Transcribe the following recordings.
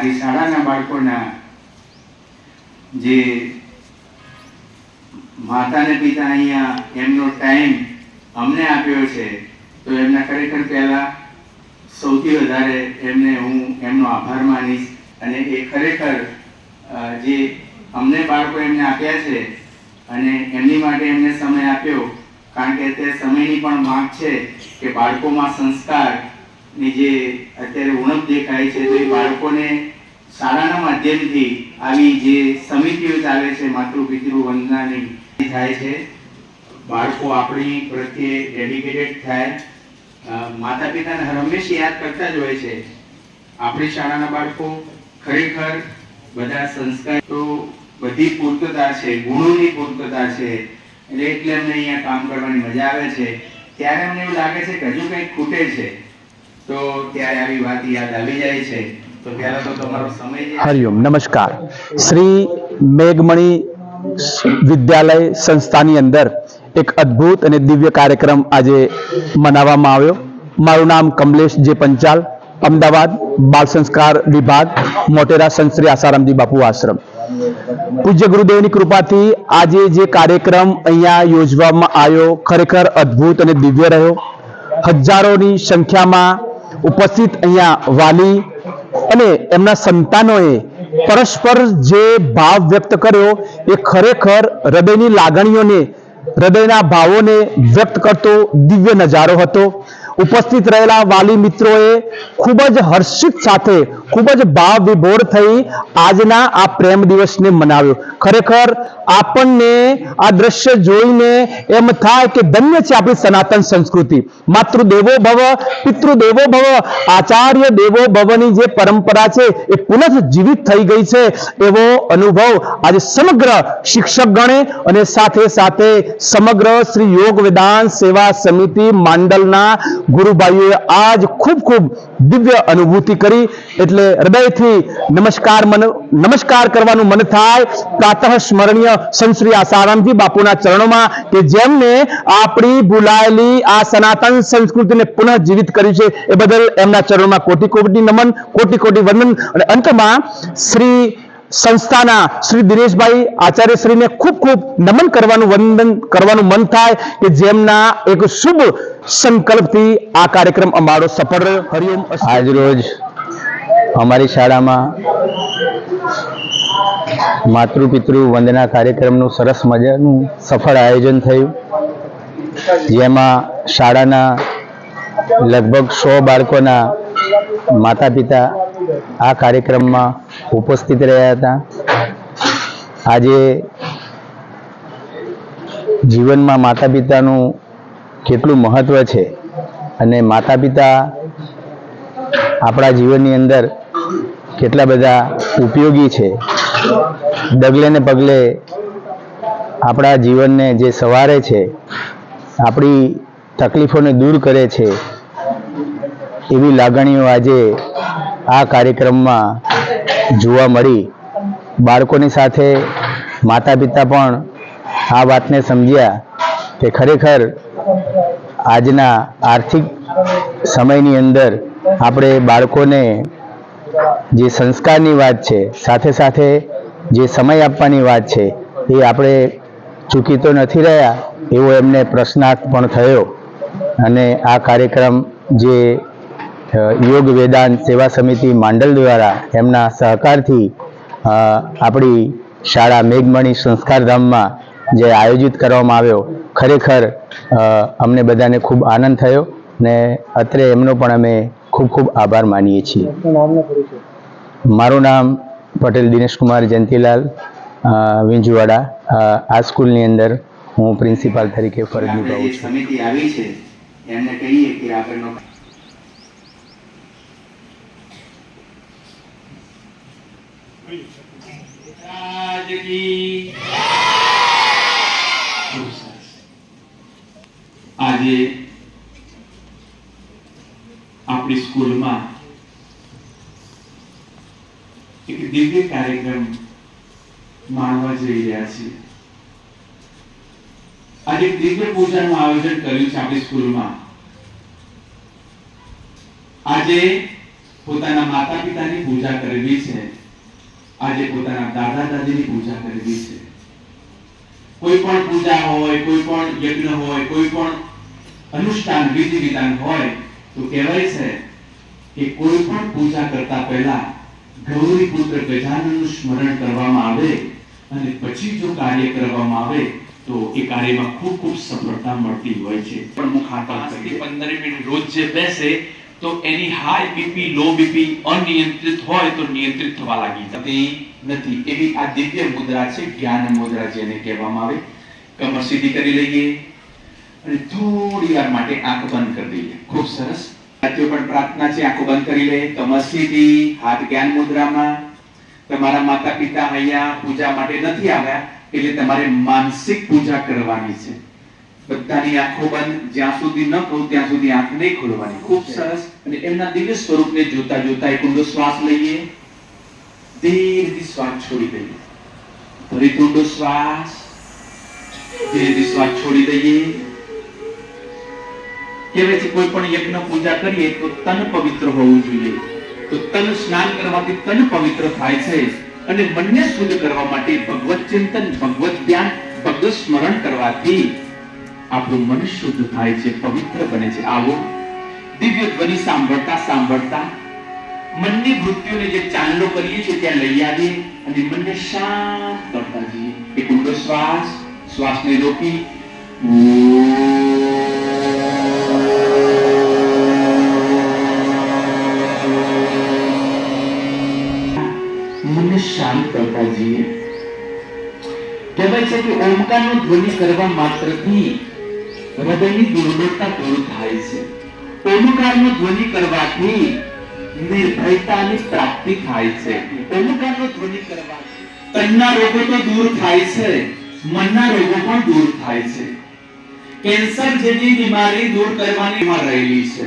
મારી શાળાના બાળકોના જે માતા પિતા અહીંયા એમનો ટાઈમ અમને આપ્યો છે, તો એમના ખરેખર પહેલાં સૌથી વધારે એમને હું એમનો આભાર માનીશ અને એ ખરેખર જે અમને બાળકો એમને આપ્યા છે અને એમની માટે એમને સમય આપ્યો, કારણ કે અત્યારે સમયની પણ માંગ છે કે બાળકોમાં સંસ્કારની જે અત્યારે ઉણપ દેખાય છે, તો એ બાળકોને શાળાના માધ્યમથી આવી જે સમિતિઓ ચાલે છે, માતૃ વંદનાની થાય છે. બાળકો આપણી પ્રત્યે ડેડિકેટેડ થાય. માતા પિતાને હંમેશા યાદ કરતા જ હોય છે. આપણી શાળાના બાળકો ખરેખર બધા સંસ્કાર તો બધી પૂર્તતા છે, ગુણોની પૂર્તતા છે. એટલે એટલે અમને અહીંયા કામ કરવાની મજા આવે છે. ત્યારે અમને એવું લાગે છે કે હજુ કંઈક ખૂટે છે. તો ત્યારે આવી વાત યાદ આવી જાય છે. હરિઓમ નમસ્કાર. શ્રી મેઘમણી વિદ્યાલય સંસ્થાની અંદર એક અદ્ભુત અને દિવ્ય કાર્યક્રમ આજે મનાવવામાં આવ્યો. મારું નામ કમલેશ જે પંચાલ, અમદાવાદ બાળ સંસ્કાર વિભાગ, મોટેરા સંતશ્રી આસારામજી બાપુ આશ્રમ. પૂજ્ય ગુરુદેવની કૃપાથી આજે જે કાર્યક્રમ અહીંયા યોજવામાં આવ્યો, ખરેખર અદ્ભુત અને દિવ્ય રહ્યો. હજારોની સંખ્યામાં ઉપસ્થિત અહીંયા વાલી અને એમના સંતાનોએ પરસ્પર જે ભાવ વ્યક્ત કર્યો, એ ખરેખર હૃદયની લાગણીઓને, હૃદયના ભાવોને વ્યક્ત કરતો દિવ્ય નજારો હતો. ઉપસ્થિત રહેલા વાલી મિત્રોએ ખૂબ જ હર્ષિત સાથે ખૂબ જ ભાવ વિભોર થઈ આજના આ પ્રેમ દિવસને મનાવ્યો. ખરેખર આપણને આ દ્રશ્ય જોઈને એમ થાય કે ધન્ય છે આપણી સનાતન સંસ્કૃતિ. માતૃ દેવો ભવ પિતૃ દેવો ભવ, આચાર્ય દેવો ભવની જે પરંપરા છે એ પુનઃ જીવિત થઈ ગઈ છે એવો અનુભવ આજે સમગ્ર શિક્ષક ગણે અને સાથે સાથે સમગ્ર શ્રી યોગ વેદાંત સેવા સમિતિ માંડલના ગુરુભાઈઓએ આજ ખૂબ ખૂબ દિવ્ય અનુભૂતિ કરી એટલે હૃદયથી નમસ્કાર મન, નમસ્કાર કરવાનું મન થાય. પ્રાતઃ સ્મરણીય સંશ્રી આસારામજી બાપુના ચરણોમાં કે જેમને આપણી ભૂલાયેલી આ સનાતન સંસ્કૃતિને પુનઃ જીવિત કરી છે એ બદલ એમના ચરણોમાં કોટી કોટી નમન, કોટી કોટી વંદન અને અંતમાં શ્રી સંસ્થાના શ્રી દિનેશભાઈ આચાર્યશ્રીને ખૂબ ખૂબ નમન કરવાનું વંદન કરવાનું મન થાય કે જેમના એક શુભ સંકલ્પથી આ કાર્યક્રમ અમારો સફળ રહ્યો. હરિઓમ આજ રોજ અમારી શાળામાં માતૃ પિતૃ વંદના કાર્યક્રમનું સરસ મજાનું સફળ આયોજન થયું. જેમાં શાળાના લગભગ સો બાળકોના માતા પિતા આ કાર્યક્રમમાં ઉપસ્થિત રહ્યા હતા. આજે જીવનમાં માતા પિતાનું કેટલું મહત્વ છે અને માતા પિતા આપણા જીવનની અંદર કેટલા બધા ઉપયોગી છે. ડગલે ને પગલે આપણા જીવનને જે સવારે છે, આપણી તકલીફોને દૂર કરે છે, એવી લાગણીઓ આજે આ કાર્યક્રમમાં જોવા મળી. બાળકોની સાથે માતા પિતા પણ આ વાતને સમજ્યા કે ખરેખર આજના આર્થિક સમયની અંદર આપણે બાળકોને જે સંસ્કારની વાત છે, સાથે સાથે જે સમય આપવાની વાત છે, એ આપણે ચૂકી તો નથી રહ્યા એવો એમને પ્રશ્નાર્થ પણ થયો. અને આ કાર્યક્રમ જે યોગ વેદાંત સેવા સમિતિ માંડલ દ્વારા એમના સહકારથી આપણી શાળા મેઘમણી સંસ્કારધામમાં જે આયોજિત કરવામાં આવ્યો ખરેખર અમને બધાને ખૂબ આનંદ થયો ને અત્રે એમનો પણ અમે ખૂબ ખૂબ આભાર માનીએ છીએ. મારું નામ પટેલ દિનેશકુમાર જયંતિલાલ વિંજુવાડા આ સ્કૂલની અંદર હું પ્રિન્સિપાલ તરીકે ફરજ નિભાવું છું. સમિતિ આવી છે. એમને કહીએ કે આગળનો રાજકી. આજે આપણી સ્કૂલમાં એક દિવ્ય કાર્યક્રમ માણવા જઈ રહ્યા છીએ આજે દિવ્ય પૂજાનું આયોજન કર્યું છે આપણી સ્કૂલમાં આજે પોતાના માતા પિતાની પૂજા કરવી છે આજે પોતાના દાદા દાદીની પૂજા કરેલી છે. કોઈ પણ પૂજા હોય કોઈ પણ યજ્ઞ હોય કોઈ પણ અનુષ્ઠાન વિધિ વિધાન હોય તો કહેવાય છે કે કોઈ પણ પૂજા કરતા પહેલા ગૌરી પુત્ર ગજાનનનું સ્મરણ કરવામાં આવે અને પછી જો કાર્ય કરવામાં આવે તો એ કાર્યમાં ખૂબ ખૂબ સફળતા મળતી હોય છે. પણ મુખાતા પંદર મિનિટ રોજ જે બેસે તો એની હાઈ બીપી લો બીપી અનિયંત્રિત હોય તો નિયંત્રિત થવા લાગી જતી નથી. એવી આ દિવ્ય મુદ્રા છે, જ્ઞાન મુદ્રા જેને કહેવામાં આવે. કમર સીધી કરી લઈએ અને થોડી વાર માટે આંખ બંધ કરી દઈએ. ખૂબ સરસ. સાથીઓ પણ પ્રાર્થના છે, આંખો બંધ કરી લે. કમર સીધી, હાથ જ્ઞાન મુદ્રામાં. તમારા માતા પિતા અહીંયા પૂજા માટે નથી આવ્યા, એટલે તમારે માનસિક પૂજા કરવાની છે. બધાની આંખો બંધ, જ્યાં સુધી ન કહું ત્યાં સુધી આંખ નહીં ખોલવાની. ખૂબ સરસ. અને એમના દિવ્ય સ્વરૂપને જોતા જોતા એક ઊંડો શ્વાસ લઈએ. ધીરેથી શ્વાસ છોડી દઈએ. ફરી ઊંડો શ્વાસ. ધીરેથી શ્વાસ છોડી દઈએ. કહેવાય છે કોઈ પણ યજ્ઞ પૂજા કરીએ તો તન પવિત્ર હોવું જોઈએ. તો તન સ્નાન કરવાથી તન પવિત્ર થાય છે. અને મનને શુદ્ધ કરવા માટે ભગવત ચિંતન, ભગવત ધ્યાન, ભગવત સ્મરણ કરવાથી આપણું મન શુદ્ધ થાય છે, પવિત્ર બને છે. આવો, દિવ્ય ધ્વનિ સાંભળતા સાંભળતા મનની વૃત્તિઓને જે ચાંદલો કરીએ છીએ, ત્યાં લઈ આવીએ અને મનને શાંત કરતા જઈએ. એક ઊંડો શ્વાસ, શ્વાસને રોકી. મનને શાંત કરતા જઈએ. કહેવાય છે કે ઓમકારનો ધ્વનિ કરવા માત્રથી હૃદયની દુર્બળતા દૂર થાય છે. ઓમકારનો ધ્વનિ કરવાથી નિર્ભયતાની પ્રાપ્તિ થાય છે. ઓમકારનો ધ્વનિ કરવાથી તનના રોગો તો દૂર થાય છે. મનના રોગો પણ દૂર થાય છે. કેન્સર જેવી બીમારી દૂર કરવાની માં રહેલી છે.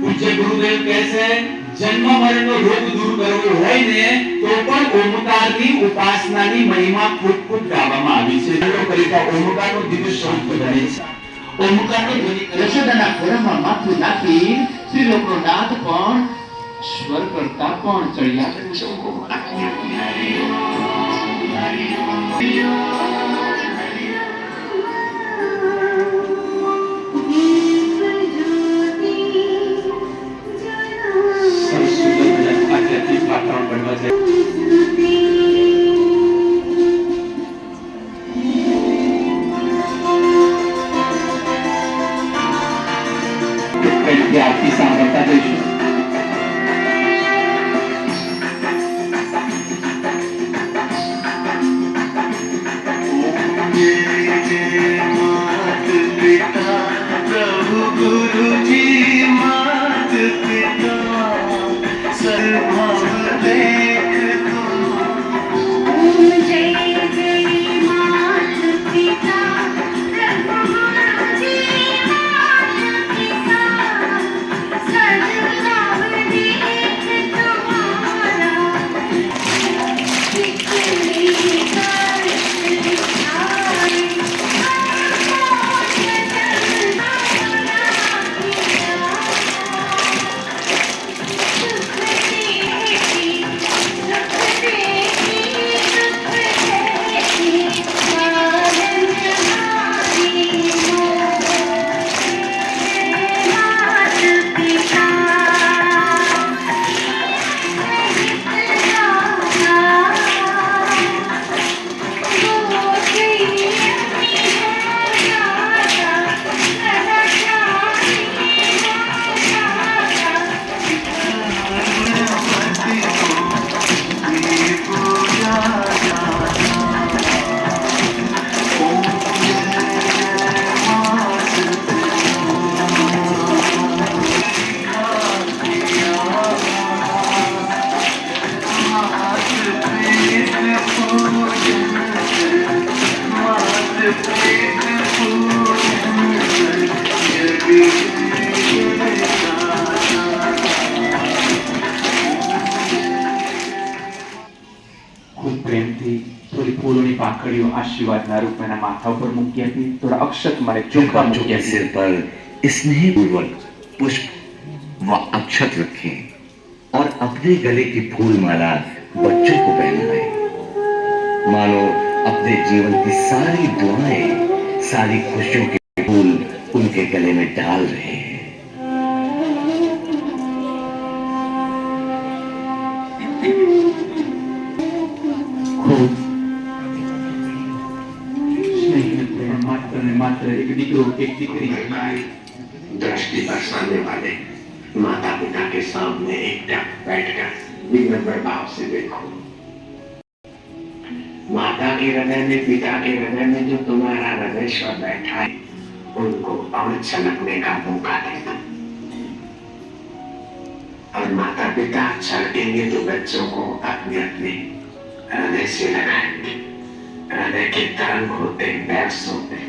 પૂજ્ય ગુરુદેવ કહે છે જન્મ મરણનો રોગ દૂર કરવો હોય ને તો પણ ઓમકારની ઉપાસનાની મહિમા ખૂબ ખૂબ ગાવામાં આવી છે. ચાલો કરીતા ઓમકારનો દિવ્ય સ્વરૂપ બને છે. ઓમકારનો ધ્વનિ યશોદાના ખોરામાં માથું નાખી શ્રી લોકો નાથ પણ, સ્વર કરતા પણ ચડિયા સરસ વાતાવરણ બનવા જાય આશીર્વાદના રૂપ એના માથા ઉપર મૂકી આપી થોડા અક્ષત મને ચોખા મૂકી के આપી सिर पर स्नेह पूर्वक पुष्प व अक्षत रखें और अपने गले की फूल माला बच्चों को पहनाएं मानो अपने जीवन की सारी दुआएं सारी खुशियों के फूल उनके गले में डाल रहे हैं खूब विनम्र भाव से देखो माता के हृदय में पिता के हृदय में जो तुम्हारा हृदयश्वर बैठा है उनको और छलकने का मौका देना और माता पिता छलकेंगे तो बच्चों को अपने अपने हृदय से लगाएंगे हृदय के तरंग होते हैं बैस होते हैं